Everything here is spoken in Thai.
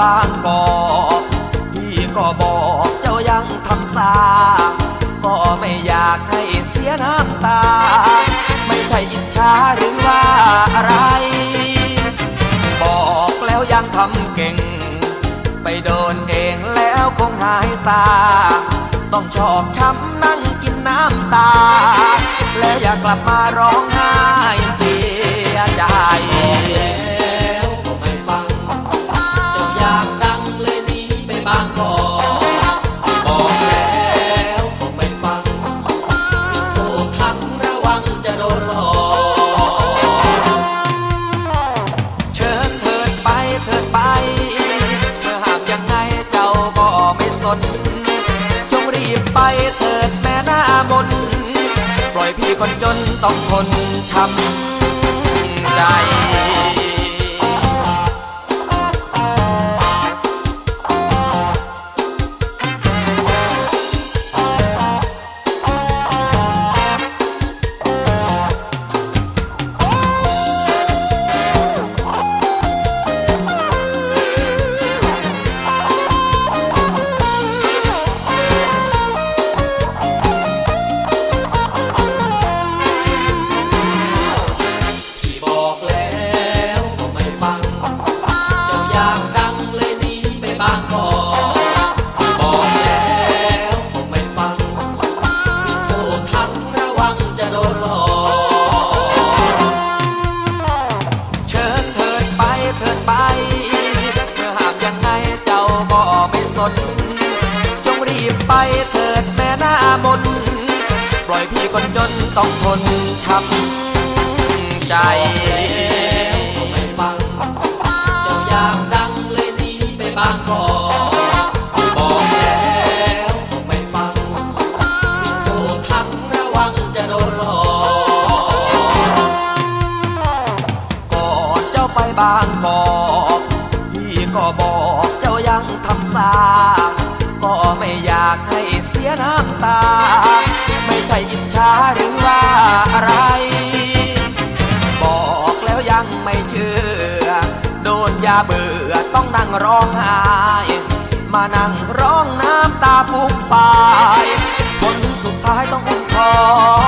บางกอกพี่ก็บอกเจ้ายังทำซาก็ไม่อยากให้เสียน้ำตา ไม่ใช่อิจฉาหรือว่าอะไร บอกแล้วยังทำเก่ง ไปโดนเองแล้วคงหายซาต้องชอกช้ำนั่งกินน้ำตา แล้วอย่ากลับมาร้องไห้เสียใจ พี่คนจนต้องทนช้ำใจ เถิดแม่หน้ามน ปล่อยพี่คนจนต้องทนช้ำใจไม่ฟัง เจ้าอยากดังเลยหนีไปบางกอกบอกแก็ไม่ฟังผิดโทษทั้งระวังจะโดนหลอกก่อนเจ้าไปบางกอกพี่ก็บอกเจ้ายังทำซา สียน้ำตา ไม่ใช่อิจฉาหรือว่าอะไร บอกแล้วยังไม่เชื่อ โดนยาเบื่อต้องนั่งร้องไห้มานั่งร้องน้ำตาฟูมฟายผลสุดท้ายต้องอุ้มคองกลับนา